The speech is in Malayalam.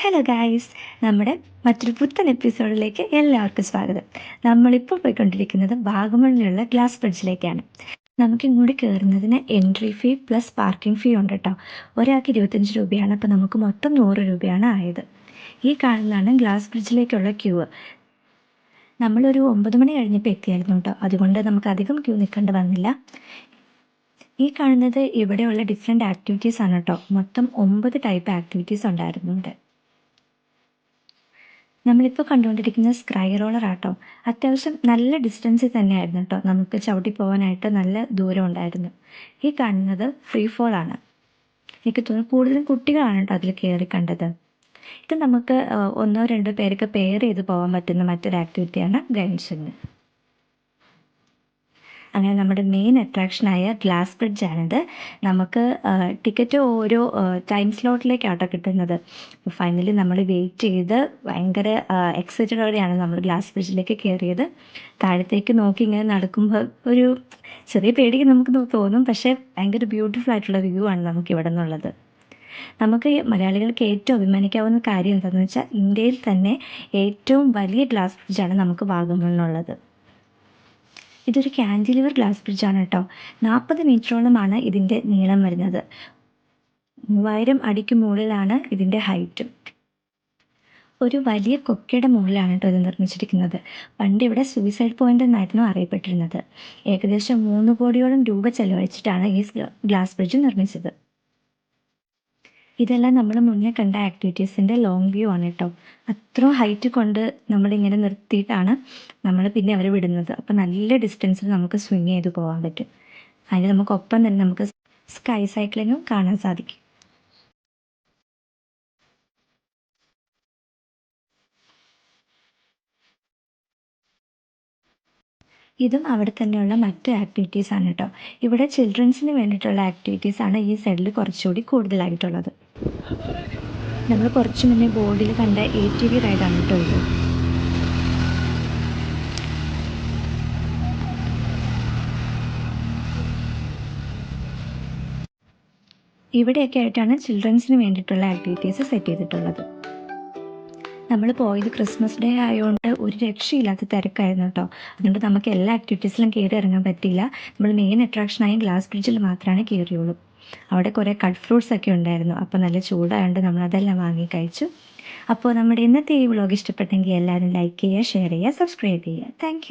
ഹലോ ഗായ്സ് നമ്മുടെ മറ്റൊരു പുത്തൻ എപ്പിസോഡിലേക്ക് എല്ലാവർക്കും സ്വാഗതം. നമ്മളിപ്പോൾ പോയിക്കൊണ്ടിരിക്കുന്നത് വാഗമണിലുള്ള ഗ്ലാസ് ബ്രിഡ്ജിലേക്കാണ് നമുക്ക് ഇങ്ങോട്ട് കയറുന്നതിന് entry fee plus parking fee ഉണ്ട് കേട്ടോ ഒരാൾക്ക് ഇരുപത്തഞ്ച് രൂപയാണ്. അപ്പോൾ നമുക്ക് മൊത്തം നൂറ് രൂപയാണ് ആയത്. ഈ കാണുന്നതാണ് ഗ്ലാസ് ബ്രിഡ്ജിലേക്കുള്ള ക്യൂ നമ്മളൊരു ഒമ്പത് മണി കഴിഞ്ഞപ്പോൾ എത്തിയായിരുന്നു കേട്ടോ അതുകൊണ്ട് നമുക്ക് അധികം ക്യൂ നിൽക്കേണ്ടി വന്നില്ല. ഈ കാണുന്നത് ഇവിടെയുള്ള ഡിഫറെന്റ് ആക്ടിവിറ്റീസ് ആണ് കേട്ടോ മൊത്തം ഒമ്പത് ടൈപ്പ് ആക്ടിവിറ്റീസ് ഉണ്ടായിരുന്നുണ്ട്. നമ്മളിപ്പോൾ കണ്ടുകൊണ്ടിരിക്കുന്ന സ്ക്രൈ റോളർ ആട്ടോ അത്യാവശ്യം നല്ല ഡിസ്റ്റൻസിൽ തന്നെയായിരുന്നു കേട്ടോ നമുക്ക് ചവിട്ടി പോകാനായിട്ട് നല്ല ദൂരം ഉണ്ടായിരുന്നു. ഈ കാണുന്നത് ഫ്രീ ഫോൾ ആണ്. എനിക്ക് തോന്നുന്നു കൂടുതലും കുട്ടികളാണ് കേട്ടോ അതിൽ കയറി കണ്ടത്. ഇത് നമുക്ക് ഒന്നോ രണ്ടോ പേരൊക്കെ പെയർ ചെയ്ത് പോകാൻ പറ്റുന്ന മറ്റൊരു ആക്ടിവിറ്റിയാണ് ഗൈഡ്സിങ് അങ്ങനെ നമ്മുടെ മെയിൻ അട്രാക്ഷനായ ഗ്ലാസ് ബ്രിഡ്ജ് ബ്രിഡ്ജാണിത് നമുക്ക് ടിക്കറ്റ് ഓരോ ടൈം സ്ലോട്ടിലേക്കാട്ടോ കിട്ടുന്നത്. ഫൈനലി നമ്മൾ വെയിറ്റ് ചെയ്ത് ഭയങ്കര എക്സൈറ്റഡോടെയാണ് നമ്മൾ ഗ്ലാസ് ബ്രിഡ്ജിലേക്ക് കയറിയത് താഴത്തേക്ക് നോക്കി ഇങ്ങനെ നടക്കുമ്പോൾ ഒരു ചെറിയ പേടിക്ക് നമുക്ക് തോന്നും. പക്ഷേ ഭയങ്കര ബ്യൂട്ടിഫുൾ ആയിട്ടുള്ള വ്യൂ ആണ് നമുക്ക് ഇവിടെ നിന്നുള്ളത്. നമുക്ക് മലയാളികൾക്ക് ഏറ്റവും അഭിമാനിക്കാവുന്ന കാര്യം എന്താണെന്ന് വെച്ചാൽ ഇന്ത്യയിൽ തന്നെ ഏറ്റവും വലിയ ഗ്ലാസ് ബ്രിഡ്ജാണ് നമുക്ക് വാഗമണിലുള്ളത് ഇതൊരു കാൻഡിലിവർ ഗ്ലാസ് ബ്രിഡ്ജാണ് കേട്ടോ നാൽപ്പത് മീറ്ററോളമാണ് ഇതിന്റെ നീളം വരുന്നത്. മൂവായിരം അടിക്ക് മുകളിലാണ് ഇതിന്റെ ഹൈറ്റും ഒരു വലിയ കൊക്കയുടെ മുകളിലാണ് കേട്ടോ ഇത് നിർമ്മിച്ചിരിക്കുന്നത്. പണ്ട് ഇവിടെ സൂയിസൈഡ് പോയിന്റ് എന്നായിരുന്നു അറിയപ്പെട്ടിരുന്നത്. ഏകദേശം മൂന്ന് കോടിയോളം രൂപ ചെലവഴിച്ചിട്ടാണ് ഈ ഗ്ലാസ് ബ്രിഡ്ജ് നിർമ്മിച്ചത്. ഇതെല്ലാം നമ്മൾ മുന്നേ കണ്ട ആക്ടിവിറ്റീസിന്റെ ലോങ് വ്യൂ ആണ് കേട്ടോ അത്രയും ഹൈറ്റ് കൊണ്ട് നമ്മളിങ്ങനെ നിർത്തിയിട്ടാണ് നമ്മൾ പിന്നെ അവരെ വിടുന്നത്. അപ്പോൾ നല്ല ഡിസ്റ്റൻസിൽ നമുക്ക് സ്വിങ് ചെയ്ത് പോകാൻ പറ്റും. അതിന് നമുക്ക് ഒപ്പം തന്നെ നമുക്ക് സ്കൈ സൈക്ലിങ്ങും കാണാൻ സാധിക്കും. ഇതും അവിടെ തന്നെയുള്ള മറ്റ് ആക്ടിവിറ്റീസ് ആണ് കേട്ടോ ഇവിടെ ചിൽഡ്രൻസിന് വേണ്ടിയിട്ടുള്ള ആക്ടിവിറ്റീസ് ആണ് ഈ സൈഡിൽ കുറച്ചുകൂടി കൂടുതലായിട്ടുള്ളത്. നമ്മൾ കുറച്ച് മുന്നേ ബോർഡിൽ കണ്ട എ ടി വി റൈഡാണ് കേട്ടോ ഇത്. ഇവിടെയൊക്കെ ആയിട്ടാണ് ചിൽഡ്രൻസിന് വേണ്ടിയിട്ടുള്ള ആക്ടിവിറ്റീസ് സെറ്റ് ചെയ്തിട്ടുള്ളത്. നമ്മൾ പോയത് ക്രിസ്മസ് ഡേ ആയതുകൊണ്ട് ഒരു രക്ഷയില്ലാത്ത തിരക്കായിരുന്നു കേട്ടോ. അതുകൊണ്ട് നമുക്ക് എല്ലാ ആക്ടിവിറ്റീസിലും കയറി ഇറങ്ങാൻ പറ്റിയില്ല. നമ്മൾ മെയിൻ അട്രാക്ഷനായ ഗ്ലാസ് ബ്രിഡ്ജിൽ മാത്രമാണ് കയറിയുള്ളൂ അവിടെ കുറേ കട്ട് ഫ്രൂട്ട്സ് ഒക്കെ ഉണ്ടായിരുന്നു. അപ്പോൾ നല്ല ചൂടായതുകൊണ്ട് നമ്മൾ അതെല്ലാം വാങ്ങി കഴിച്ചു. അപ്പോൾ നമ്മുടെ ഇന്നത്തെ ഈ വ്ളോഗ് ഇഷ്ടപ്പെട്ടെങ്കിൽ എല്ലാവരും ലൈക്ക് ചെയ്യുക ഷെയർ ചെയ്യുക സബ്സ്ക്രൈബ് ചെയ്യുക. താങ്ക്